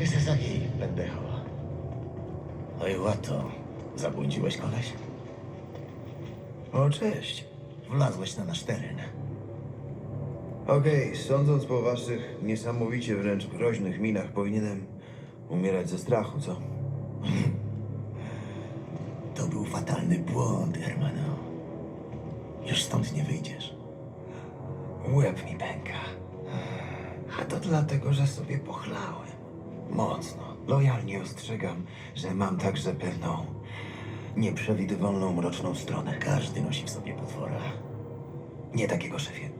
Ty se zagij. Oj, łato. Zabłądziłeś koleś? O, cześć. Wlazłeś na nasz teren. Okej, sądząc po waszych niesamowicie wręcz groźnych minach, powinienem umierać ze strachu, co? To był fatalny błąd, Hermano. Już stąd nie wyjdziesz. Łeb mi pęka. A to dlatego, że sobie pochlałem. Mocno. Lojalnie ostrzegam, że mam także pewną nieprzewidywalną, mroczną stronę. Każdy nosi w sobie potwora. Nie takiego, szefie.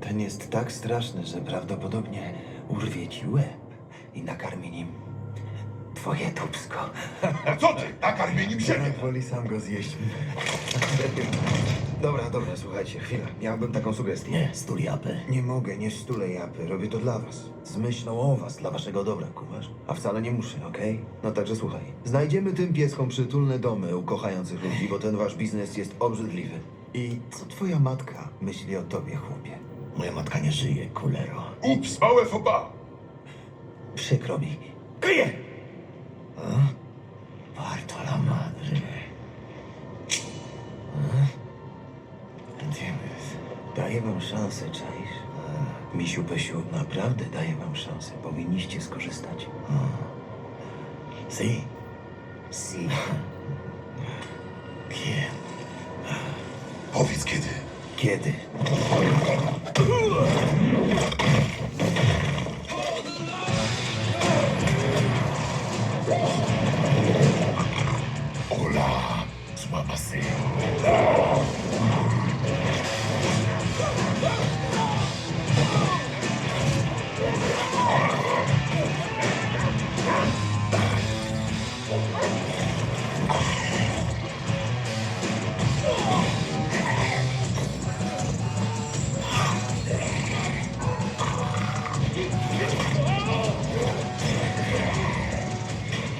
Ten jest tak straszny, że prawdopodobnie urwie ci łeb i nakarmi nim twoje dubsko. A co ty? Nakarmię nim siebie. Woli sam go zjeść. dobra, dobra, słuchajcie, chwila. Miałbym taką sugestię. Nie, sturiapy. Nie mogę, nie stulę japy. Robię to dla was. Z myślą o was, dla waszego dobra, kumasz? A wcale nie muszę, okej? No także słuchaj. Znajdziemy tym pieskom przytulne domy u kochających ludzi, bo ten wasz biznes jest obrzydliwy. I co twoja matka myśli o tobie, chłopie? Moja matka nie żyje, kulero. Ups, małe fopa. Przykro mi. Kryję! Bartola madre. Daję wam szansę, czaisz? Misiu Pysiu, naprawdę daję wam szansę. Powinniście skorzystać. Si. Si. Kiem? Powiedz kiedy. Kiedy?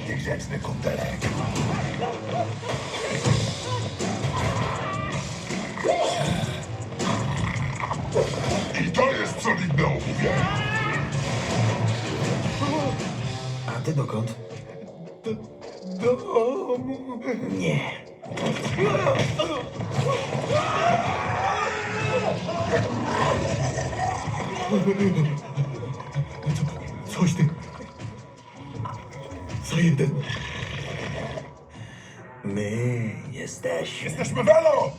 Niegrzeczny kundelek. I to jest solidne obuwie. A ty dokąd? Do domu. Nie. Coś ty. Za jeden. My jesteśmy. Jesteśmy Venom!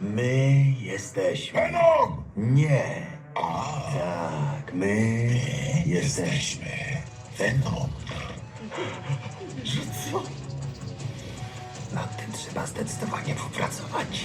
My jesteśmy. Venom! Nie. Tak, my jesteśmy. Venom. Co? Nad tym trzeba zdecydowanie popracować.